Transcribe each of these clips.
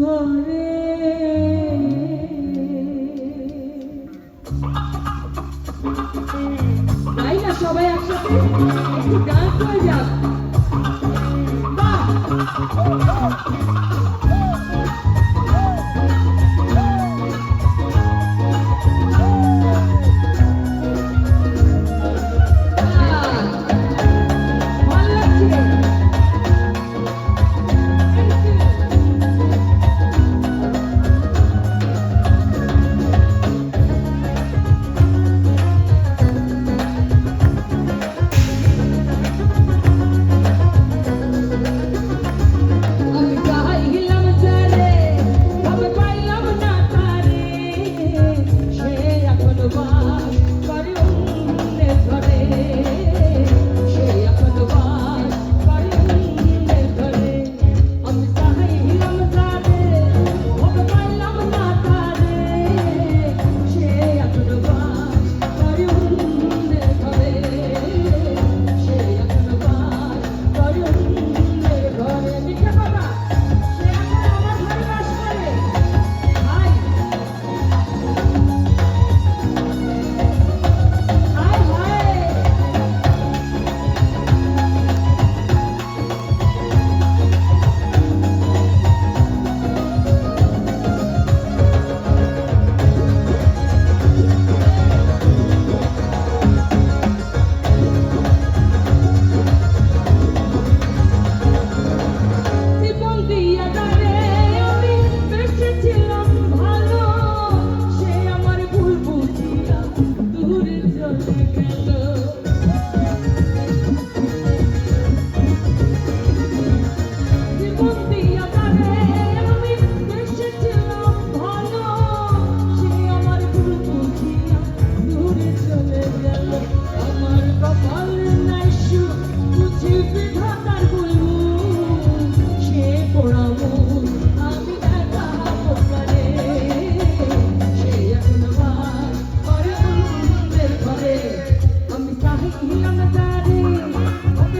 ঘরে। তাই না সবাই একসাথে একটু যাক।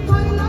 Everybody